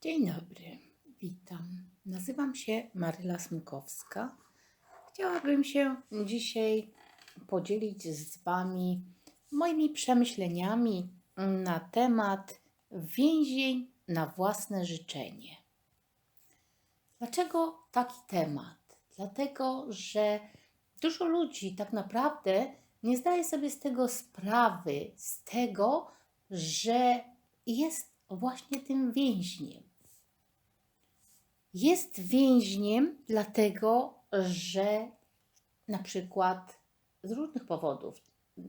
Dzień dobry, witam. Nazywam się Maryla Smykowska. Chciałabym się dzisiaj podzielić z Wami moimi przemyśleniami na temat więzień na własne życzenie. Dlaczego taki temat? Dlatego, że dużo ludzi tak naprawdę nie zdaje sobie z tego sprawy, z tego, że jest właśnie tym więźniem. Jest więźniem dlatego, że na przykład z różnych powodów,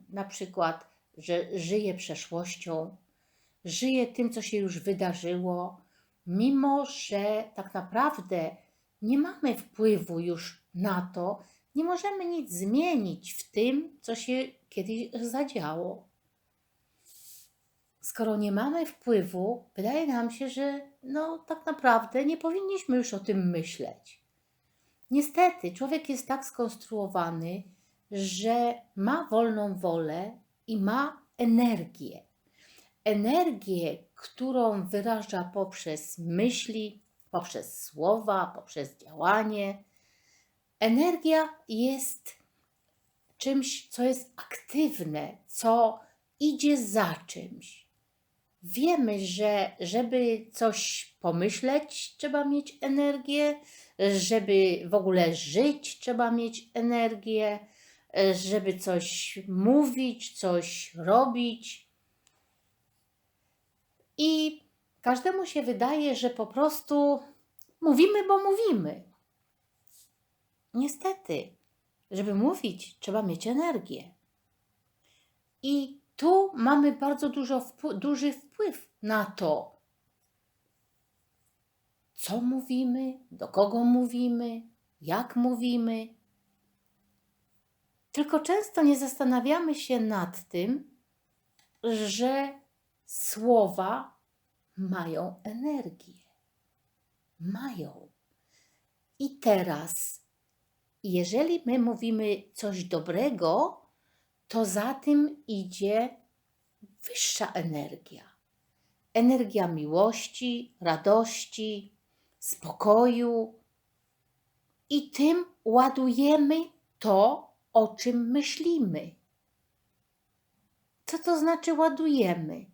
na przykład, że żyje przeszłością, żyje tym, co się już wydarzyło, mimo że tak naprawdę nie mamy wpływu już na to, nie możemy nic zmienić w tym, co się kiedyś zadziało. Skoro nie mamy wpływu, wydaje nam się, że no tak naprawdę nie powinniśmy już o tym myśleć. Niestety, człowiek jest tak skonstruowany, że ma wolną wolę i ma energię. Energię, którą wyraża poprzez myśli, poprzez słowa, poprzez działanie. Energia jest czymś, co jest aktywne, co idzie za czymś. Wiemy, że żeby coś pomyśleć, trzeba mieć energię, żeby w ogóle żyć, trzeba mieć energię, żeby coś mówić, coś robić. I każdemu się wydaje, że po prostu mówimy, bo mówimy. Niestety, żeby mówić, trzeba mieć energię. I tu mamy bardzo dużo duży wpływ na to, co mówimy, do kogo mówimy, jak mówimy. Tylko często nie zastanawiamy się nad tym, że słowa mają energię. Mają. I teraz, jeżeli my mówimy coś dobrego, to za tym idzie wyższa energia. Energia miłości, radości, spokoju. I tym ładujemy to, o czym myślimy. Co to znaczy ładujemy?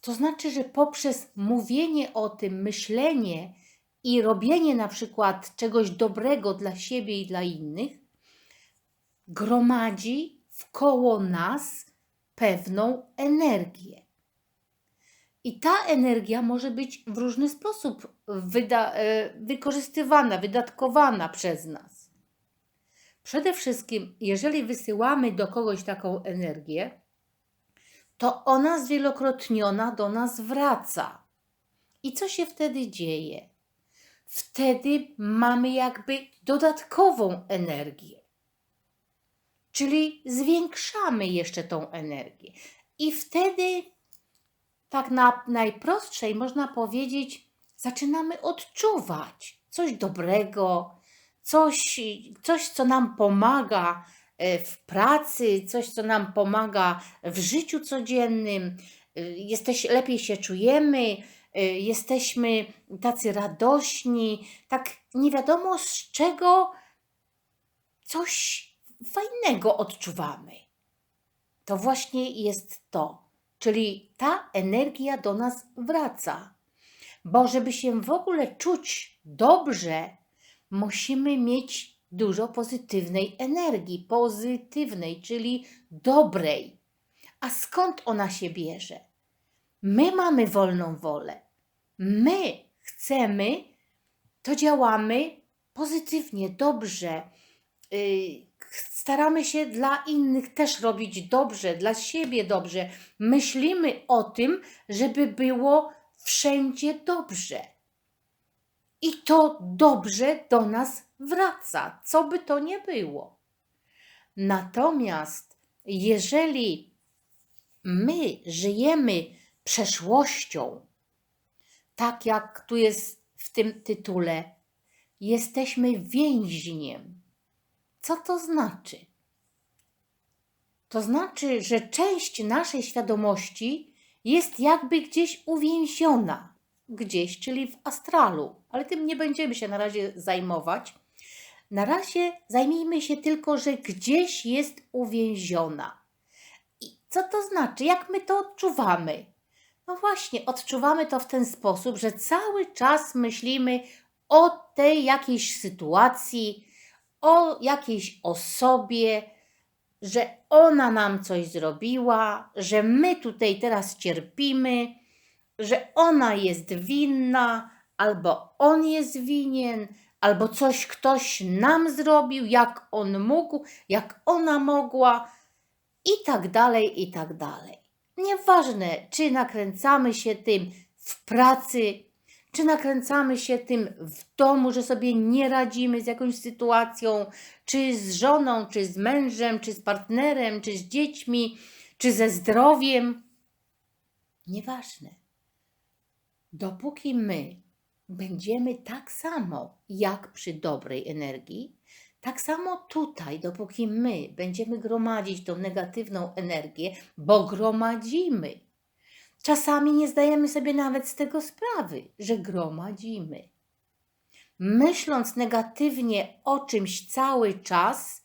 To znaczy, że poprzez mówienie o tym, myślenie i robienie na przykład czegoś dobrego dla siebie i dla innych, gromadzi wkoło nas pewną energię. I ta energia może być w różny sposób wyda- e, wykorzystywana, wydatkowana przez nas. Przede wszystkim, jeżeli wysyłamy do kogoś taką energię, to ona zwielokrotniona do nas wraca. I co się wtedy dzieje? Wtedy mamy jakby dodatkową energię. Czyli zwiększamy jeszcze tą energię. I wtedy, tak na najprostszej, można powiedzieć, zaczynamy odczuwać coś dobrego, coś, coś co nam pomaga e, w pracy, coś, co nam pomaga w życiu codziennym. E, Jesteś, lepiej się czujemy, e, jesteśmy tacy radośni, tak nie wiadomo z czego coś fajnego odczuwamy. To właśnie jest to, czyli ta energia do nas wraca. Bo żeby się w ogóle czuć dobrze, musimy mieć dużo pozytywnej energii, pozytywnej, czyli dobrej. A skąd ona się bierze? My mamy wolną wolę. My chcemy, to działamy pozytywnie, dobrze. Yy, staramy się dla innych też robić dobrze, dla siebie dobrze. Myślimy o tym, żeby było wszędzie dobrze. I to dobrze do nas wraca, co by to nie było. Natomiast jeżeli my żyjemy przeszłością, tak jak tu jest w tym tytule, jesteśmy więźniem co to znaczy? To znaczy, że część naszej świadomości jest jakby gdzieś uwięziona. gdzieś, czyli w astralu. Ale tym nie będziemy się na razie zajmować. Na razie zajmijmy się tylko, że gdzieś jest uwięziona. I co to znaczy? Jak my to odczuwamy? No właśnie, odczuwamy to w ten sposób, że cały czas myślimy o tej jakiejś sytuacji, o jakiejś osobie, że ona nam coś zrobiła, że my tutaj teraz cierpimy, że ona jest winna, albo on jest winien, albo coś ktoś nam zrobił, jak on mógł, jak ona mogła, i tak dalej, i tak dalej. Nieważne, czy nakręcamy się tym w pracy, czy nakręcamy się tym w domu, że sobie nie radzimy z jakąś sytuacją, czy z żoną, czy z mężem, czy z partnerem, czy z dziećmi, czy ze zdrowiem. Nieważne. Dopóki my będziemy tak samo jak przy dobrej energii, tak samo tutaj, dopóki my będziemy gromadzić tą negatywną energię, bo gromadzimy. Czasami nie zdajemy sobie nawet z tego sprawy, że gromadzimy. Myśląc negatywnie o czymś cały czas,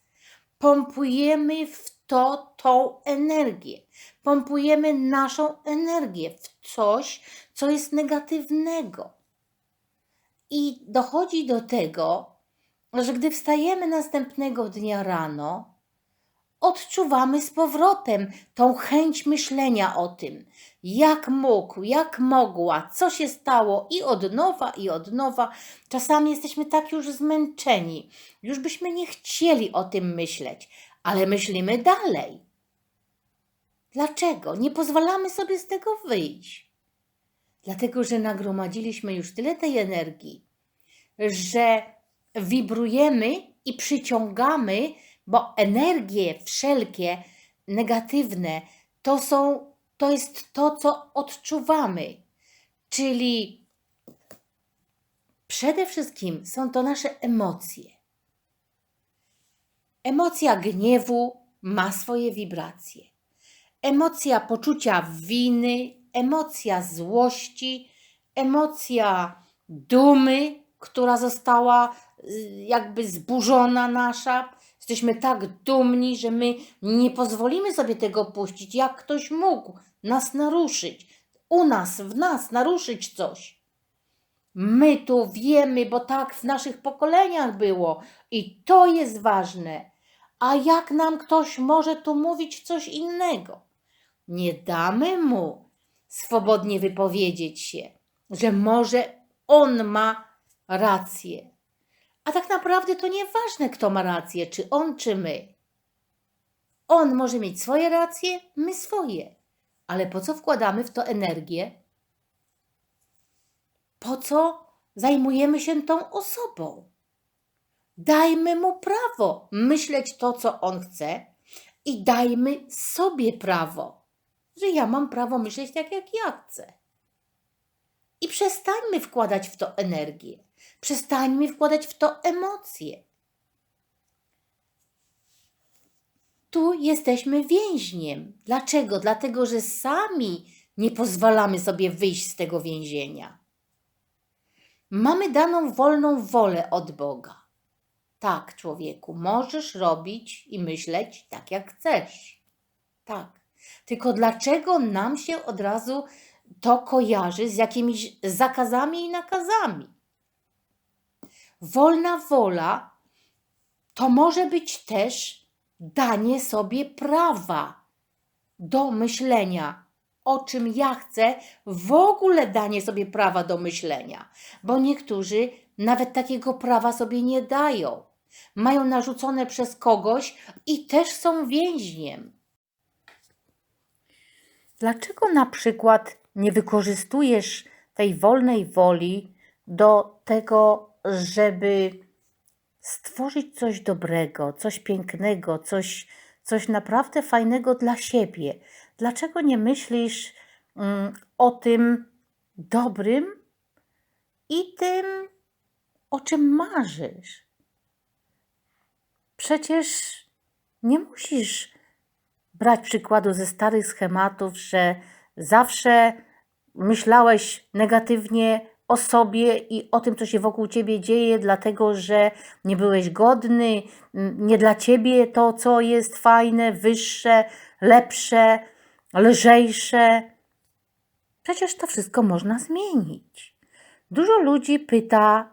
pompujemy w to tą energię. Pompujemy naszą energię w coś, co jest negatywnego. I dochodzi do tego, że gdy wstajemy następnego dnia rano, odczuwamy z powrotem tą chęć myślenia o tym, jak mógł, jak mogła, co się stało i od nowa, i od nowa. Czasami jesteśmy tak już zmęczeni, już byśmy nie chcieli o tym myśleć, ale myślimy dalej. Dlaczego? Nie pozwalamy sobie z tego wyjść. Dlatego, że nagromadziliśmy już tyle tej energii, że wibrujemy i przyciągamy, bo energie wszelkie negatywne to są, to jest to, co odczuwamy. Czyli przede wszystkim są to nasze emocje. Emocja gniewu ma swoje wibracje. Emocja poczucia winy, emocja złości, emocja dumy, która została y, jakby zburzona nasza. Jesteśmy tak dumni, że my nie pozwolimy sobie tego puścić. Jak ktoś mógł nas naruszyć, u nas, w nas naruszyć coś. My to wiemy, bo tak w naszych pokoleniach było i to jest ważne. A jak nam ktoś może tu mówić coś innego? Nie damy mu swobodnie wypowiedzieć się, że może on ma rację. A tak naprawdę to nieważne, kto ma rację, czy on, czy my. On może mieć swoje racje, my swoje. Ale po co wkładamy w to energię? Po co zajmujemy się tą osobą? Dajmy mu prawo myśleć to, co on chce, i dajmy sobie prawo, że ja mam prawo myśleć tak, jak ja chcę. I przestańmy wkładać w to energię. Przestańmy wkładać w to emocje. Tu jesteśmy więźniem. Dlaczego? Dlatego, że sami nie pozwalamy sobie wyjść z tego więzienia. Mamy daną wolną wolę od Boga. Tak, człowieku, możesz robić i myśleć tak, jak chcesz. Tak. Tylko dlaczego nam się od razu to kojarzy z jakimiś zakazami i nakazami? Wolna wola to może być też danie sobie prawa do myślenia, o czym ja chcę, w ogóle danie sobie prawa do myślenia, bo niektórzy nawet takiego prawa sobie nie dają. Mają narzucone przez kogoś i też są więźniem. Dlaczego na przykład nie wykorzystujesz tej wolnej woli do tego, żeby stworzyć coś dobrego, coś pięknego, coś, coś naprawdę fajnego dla siebie? Dlaczego nie myślisz mm, o tym dobrym i tym, o czym marzysz? Przecież nie musisz brać przykładu ze starych schematów, że zawsze myślałeś negatywnie o sobie i o tym, co się wokół ciebie dzieje, dlatego że nie byłeś godny, nie dla ciebie to, co jest fajne, wyższe, lepsze, lżejsze. Przecież to wszystko można zmienić. Dużo ludzi pyta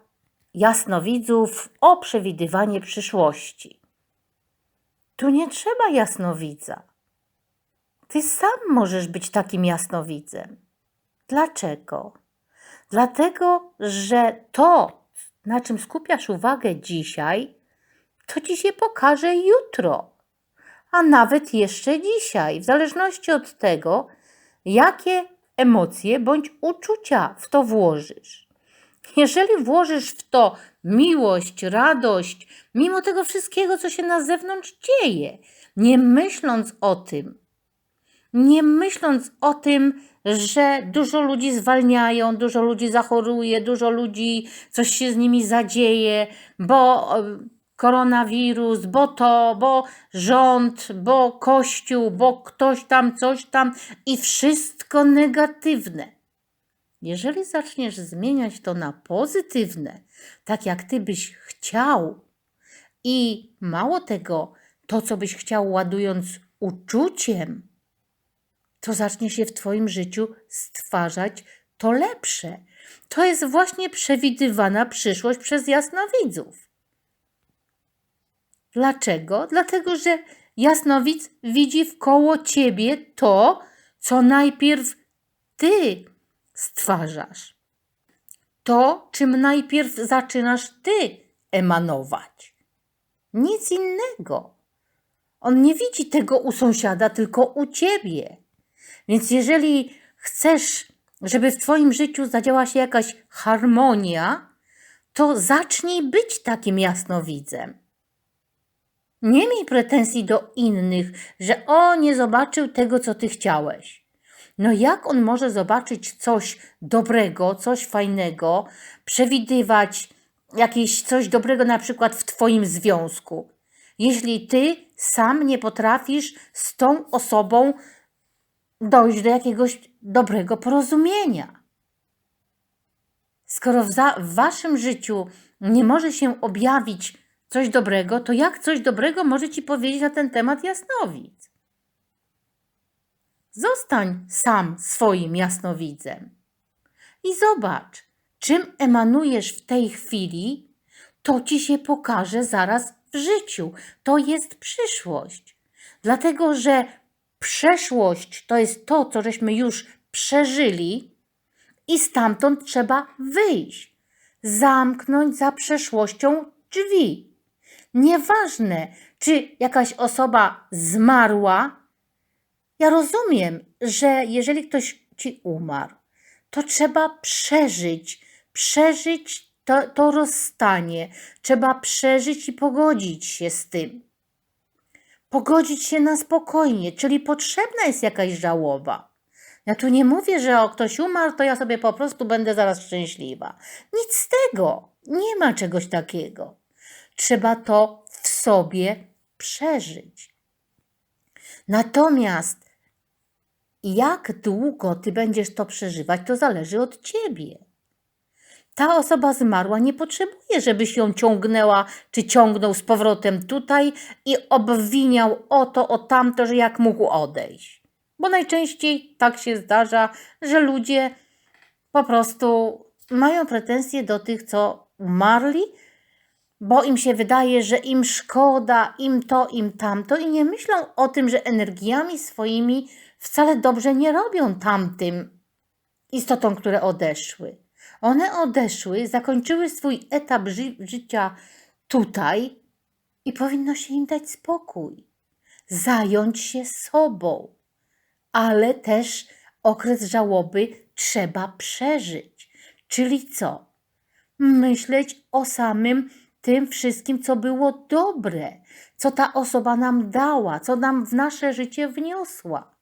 jasnowidzów o przewidywanie przyszłości. Tu nie trzeba jasnowidza. Ty sam możesz być takim jasnowidzem. Dlaczego? Dlatego, że to, na czym skupiasz uwagę dzisiaj, to ci się pokaże jutro, a nawet jeszcze dzisiaj, w zależności od tego, jakie emocje bądź uczucia w to włożysz. Jeżeli włożysz w to miłość, radość, mimo tego wszystkiego, co się na zewnątrz dzieje, nie myśląc o tym, nie myśląc o tym, że dużo ludzi zwalniają, dużo ludzi zachoruje, dużo ludzi, coś się z nimi zadzieje, bo e, koronawirus, bo to, bo rząd, bo kościół, bo ktoś tam, coś tam i wszystko negatywne. Jeżeli zaczniesz zmieniać to na pozytywne, tak jak ty byś chciał, i mało tego, to co byś chciał ładując uczuciem, to zacznie się w Twoim życiu stwarzać to lepsze. To jest właśnie przewidywana przyszłość przez jasnowidzów. Dlaczego? Dlatego, że jasnowidz widzi wkoło ciebie to, co najpierw ty stwarzasz. To, czym najpierw zaczynasz ty emanować. Nic innego. On nie widzi tego u sąsiada, tylko u ciebie. Więc jeżeli chcesz, żeby w Twoim życiu zadziała się jakaś harmonia, to zacznij być takim jasnowidzem. Nie miej pretensji do innych, że o, nie zobaczył tego, co Ty chciałeś. No jak on może zobaczyć coś dobrego, coś fajnego, przewidywać jakieś coś dobrego na przykład w Twoim związku, jeśli Ty sam nie potrafisz z tą osobą dojść do jakiegoś dobrego porozumienia. Skoro w, w waszym życiu nie może się objawić coś dobrego, to jak coś dobrego może ci powiedzieć na ten temat jasnowic? Zostań sam swoim jasnowidzem i zobacz, czym emanujesz w tej chwili, to ci się pokaże zaraz w życiu. To jest przyszłość. Dlatego, że przeszłość to jest to, co żeśmy już przeżyli, i stamtąd trzeba wyjść, zamknąć za przeszłością drzwi. Nieważne, czy jakaś osoba zmarła. Ja rozumiem, że jeżeli ktoś ci umarł, to trzeba przeżyć, przeżyć to, to rozstanie, trzeba przeżyć i pogodzić się z tym pogodzić się na spokojnie, czyli potrzebna jest jakaś żałoba. Ja tu nie mówię, że o ktoś umarł, to ja sobie po prostu będę zaraz szczęśliwa. Nic z tego. Nie ma czegoś takiego. Trzeba to w sobie przeżyć. Natomiast jak długo ty będziesz to przeżywać, to zależy od ciebie ta osoba zmarła nie potrzebuje, żebyś ją ciągnęła czy ciągnął z powrotem tutaj i obwiniał o to, o tamto, że jak mógł odejść. Bo najczęściej tak się zdarza, że ludzie po prostu mają pretensje do tych, co umarli, bo im się wydaje, że im szkoda, im to, im tamto i nie myślą o tym, że energiami swoimi wcale dobrze nie robią tamtym istotom, które odeszły. One odeszły, zakończyły swój etap ży życia tutaj i powinno się im dać spokój, zająć się sobą, ale też okres żałoby trzeba przeżyć. Czyli co? Myśleć o samym tym wszystkim, co było dobre, co ta osoba nam dała, co nam w nasze życie wniosła.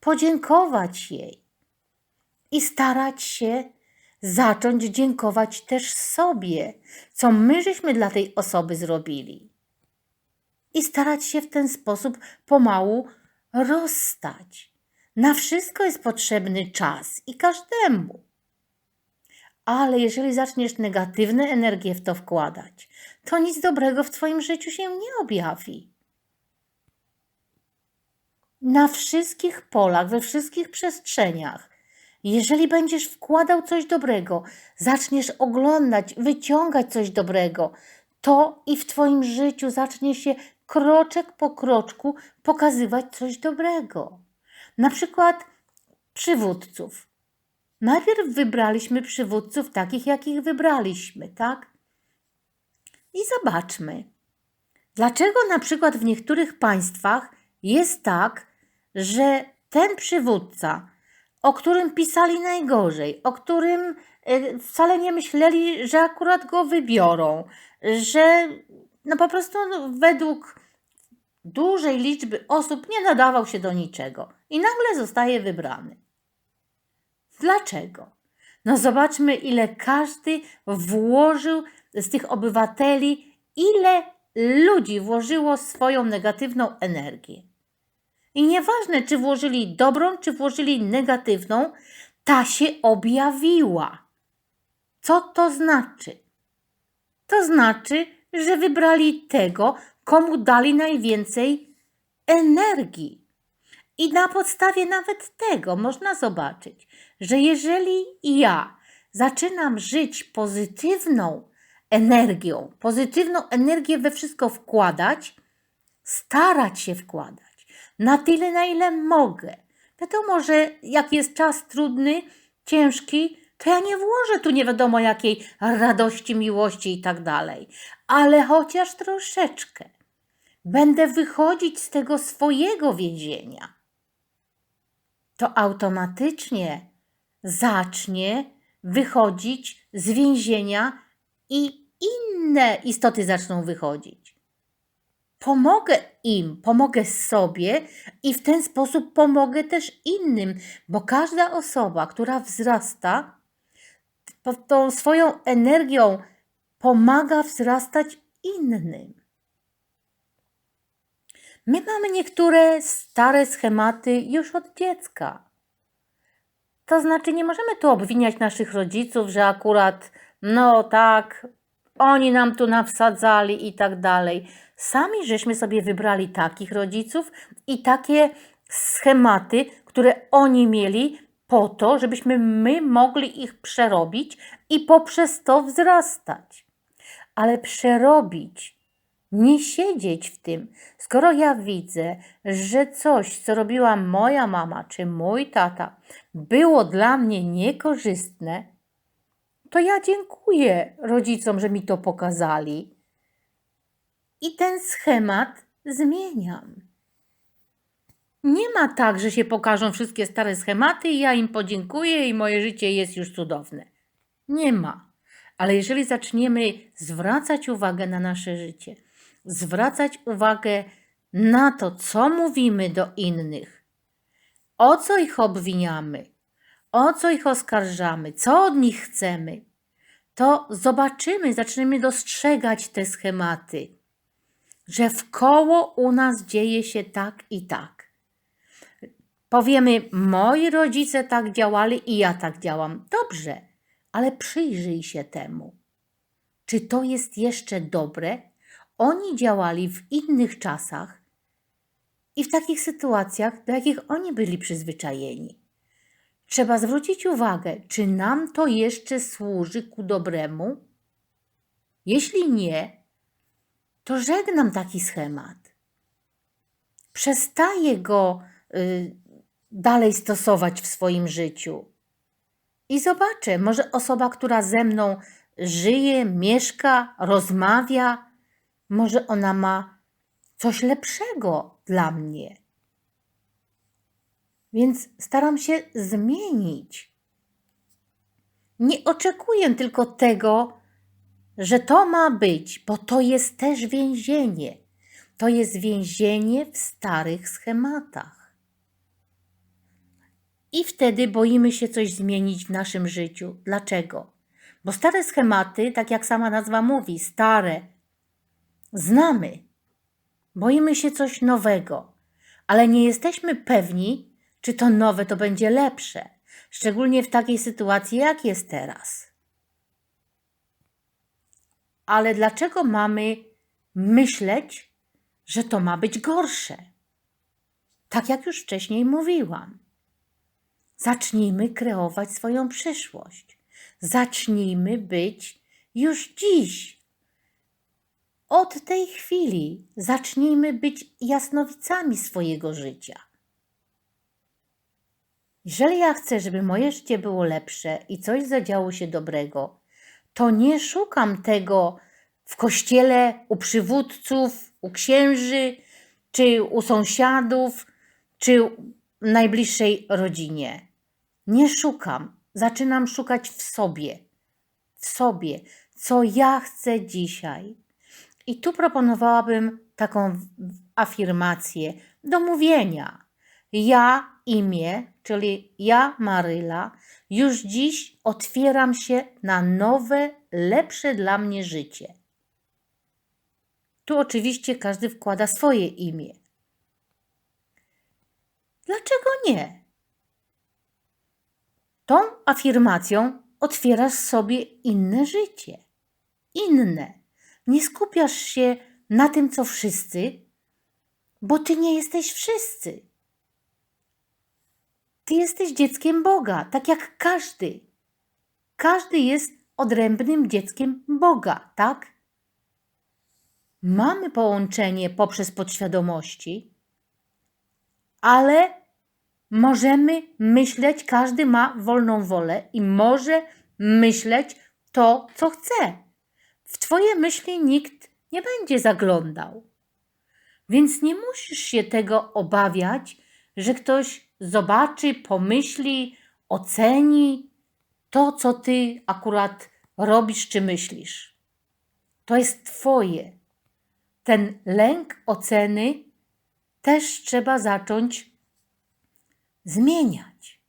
Podziękować jej i starać się zacząć dziękować też sobie, co my żeśmy dla tej osoby zrobili. I starać się w ten sposób pomału rozstać. Na wszystko jest potrzebny czas i każdemu. Ale jeżeli zaczniesz negatywne energie w to wkładać, to nic dobrego w Twoim życiu się nie objawi. Na wszystkich polach, we wszystkich przestrzeniach, jeżeli będziesz wkładał coś dobrego, zaczniesz oglądać, wyciągać coś dobrego, to i w Twoim życiu zacznie się kroczek po kroczku pokazywać coś dobrego. Na przykład przywódców. Najpierw wybraliśmy przywódców takich, jakich wybraliśmy, tak? I zobaczmy, dlaczego na przykład w niektórych państwach jest tak, że ten przywódca, o którym pisali najgorzej, o którym e, wcale nie myśleli, że akurat go wybiorą, że no po prostu według dużej liczby osób nie nadawał się do niczego i nagle zostaje wybrany. Dlaczego? No zobaczmy, ile każdy włożył z tych obywateli, ile ludzi włożyło swoją negatywną energię. I nieważne, czy włożyli dobrą, czy włożyli negatywną, ta się objawiła. Co to znaczy? To znaczy, że wybrali tego, komu dali najwięcej energii. I na podstawie nawet tego można zobaczyć, że jeżeli ja zaczynam żyć pozytywną energią, pozytywną energię we wszystko wkładać, starać się wkładać na tyle, na ile mogę. Wiadomo, że jak jest czas trudny, ciężki, to ja nie włożę tu nie wiadomo jakiej radości, miłości i tak dalej, ale chociaż troszeczkę. Będę wychodzić z tego swojego więzienia. To automatycznie zacznie wychodzić z więzienia i inne istoty zaczną wychodzić. Pomogę im, pomogę sobie i w ten sposób pomogę też innym, bo każda osoba, która wzrasta, tą swoją energią pomaga wzrastać innym. My mamy niektóre stare schematy już od dziecka. To znaczy, nie możemy tu obwiniać naszych rodziców, że akurat, no tak, oni nam tu nawsadzali i tak dalej. Sami żeśmy sobie wybrali takich rodziców i takie schematy, które oni mieli, po to, żebyśmy my mogli ich przerobić i poprzez to wzrastać. Ale przerobić, nie siedzieć w tym. Skoro ja widzę, że coś, co robiła moja mama czy mój tata, było dla mnie niekorzystne, to ja dziękuję rodzicom, że mi to pokazali. I ten schemat zmieniam. Nie ma tak, że się pokażą wszystkie stare schematy i ja im podziękuję i moje życie jest już cudowne. Nie ma. Ale jeżeli zaczniemy zwracać uwagę na nasze życie, zwracać uwagę na to, co mówimy do innych, o co ich obwiniamy, o co ich oskarżamy, co od nich chcemy, to zobaczymy, zaczniemy dostrzegać te schematy, że w koło u nas dzieje się tak i tak. Powiemy, moi rodzice tak działali i ja tak działam. Dobrze, ale przyjrzyj się temu. Czy to jest jeszcze dobre? Oni działali w innych czasach i w takich sytuacjach, do jakich oni byli przyzwyczajeni. Trzeba zwrócić uwagę, czy nam to jeszcze służy ku dobremu? Jeśli nie, to żegnam taki schemat. Przestaję go y, dalej stosować w swoim życiu. I zobaczę, może osoba, która ze mną żyje, mieszka, rozmawia, może ona ma coś lepszego dla mnie. Więc staram się zmienić. Nie oczekuję tylko tego, że to ma być, bo to jest też więzienie. To jest więzienie w starych schematach. I wtedy boimy się coś zmienić w naszym życiu. Dlaczego? Bo stare schematy, tak jak sama nazwa mówi, stare, znamy. Boimy się coś nowego, ale nie jesteśmy pewni, czy to nowe to będzie lepsze, szczególnie w takiej sytuacji, jak jest teraz. Ale dlaczego mamy myśleć, że to ma być gorsze? Tak jak już wcześniej mówiłam. Zacznijmy kreować swoją przyszłość. Zacznijmy być już dziś. Od tej chwili zacznijmy być jasnowicami swojego życia. Jeżeli ja chcę, żeby moje życie było lepsze i coś zadziało się dobrego, to nie szukam tego w kościele, u przywódców, u księży, czy u sąsiadów, czy w najbliższej rodzinie. Nie szukam. Zaczynam szukać w sobie. W sobie, co ja chcę dzisiaj. I tu proponowałabym taką afirmację do mówienia. Ja, imię, czyli ja, Maryla, już dziś otwieram się na nowe, lepsze dla mnie życie. Tu oczywiście każdy wkłada swoje imię. Dlaczego nie? Tą afirmacją otwierasz sobie inne życie. Inne. Nie skupiasz się na tym, co wszyscy, bo ty nie jesteś wszyscy. Ty jesteś dzieckiem Boga, tak jak każdy. Każdy jest odrębnym dzieckiem Boga, tak? Mamy połączenie poprzez podświadomości, ale możemy myśleć, każdy ma wolną wolę i może myśleć to, co chce. W Twoje myśli nikt nie będzie zaglądał. Więc nie musisz się tego obawiać, że ktoś zobaczy, pomyśli, oceni to, co ty akurat robisz czy myślisz. To jest Twoje. Ten lęk oceny też trzeba zacząć zmieniać.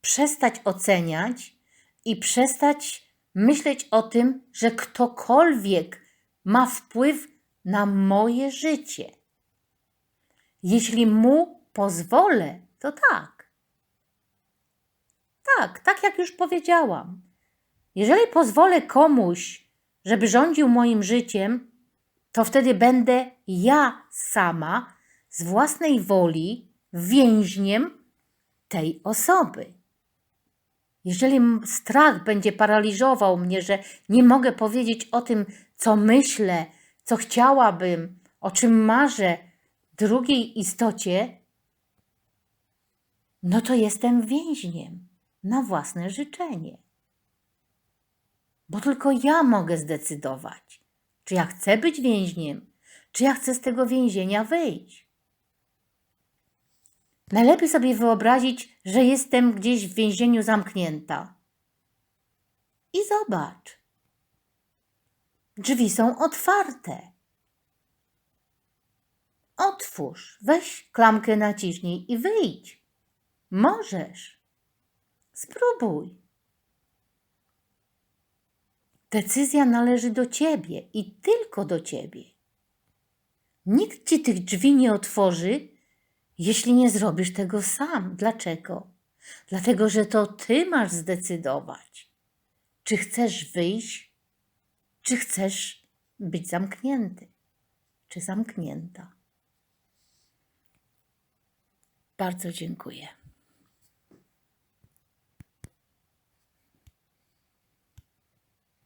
Przestać oceniać i przestać myśleć o tym, że ktokolwiek ma wpływ na moje życie. Jeśli mu pozwolę, to tak. Tak, tak jak już powiedziałam. Jeżeli pozwolę komuś, żeby rządził moim życiem, to wtedy będę ja sama z własnej woli więźniem tej osoby. Jeżeli strach będzie paraliżował mnie, że nie mogę powiedzieć o tym, co myślę, co chciałabym, o czym marzę drugiej istocie, no to jestem więźniem na własne życzenie. Bo tylko ja mogę zdecydować, czy ja chcę być więźniem, czy ja chcę z tego więzienia wyjść. Najlepiej sobie wyobrazić, że jestem gdzieś w więzieniu zamknięta. I zobacz. Drzwi są otwarte. Otwórz, weź klamkę naciśnij i wyjdź. Możesz. Spróbuj. Decyzja należy do ciebie i tylko do ciebie. Nikt ci tych drzwi nie otworzy, jeśli nie zrobisz tego sam. Dlaczego? Dlatego, że to ty masz zdecydować, czy chcesz wyjść, czy chcesz być zamknięty, czy zamknięta. Bardzo dziękuję.